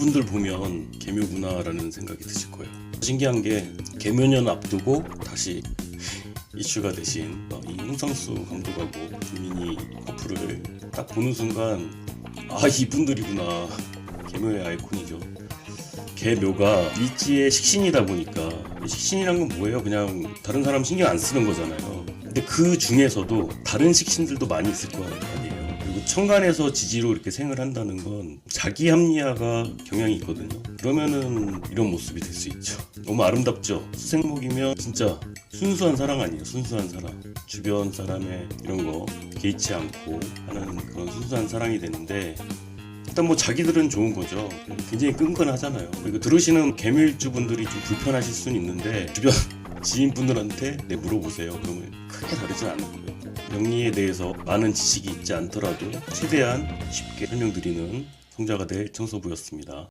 분들 보면 개묘구나라는 생각이 드실 거예요. 신기한 게 개묘년 앞두고 다시 이슈가 되신 어, 이 홍상수 감독하고 김민희 커플을 딱 보는 순간 아 이분들이구나 개묘의 아이콘이죠. 개묘가 일지의 식신이다 보니까 이 식신이란 건 뭐예요? 그냥 다른 사람 신경 안 쓰는 거잖아요. 근데 그 중에서도 다른 식신들도 많이 있을 거 아니에요. 그리고 천간에서 지지로 이렇게 생을 한다는 건 자기 합리화가 경향이 있거든요. 그러면은 이런 모습이 될 수 있죠. 너무 아름답죠. 수생목이면 진짜 순수한 사랑 아니에요. 순수한 사랑. 주변 사람의 이런 거 개의치 않고 하는 그런 순수한 사랑이 되는데 일단 뭐 자기들은 좋은 거죠. 굉장히 끈끈하잖아요. 그리고 들으시는 개밀주 분들이 좀 불편하실 수는 있는데 주변 지인분들한테 네 물어보세요. 그러면 크게 다르진 않을 거예요. 명리에 대해서 많은 지식이 있지 않더라도 최대한 쉽게 설명드리는 성자가 될 청소부였습니다.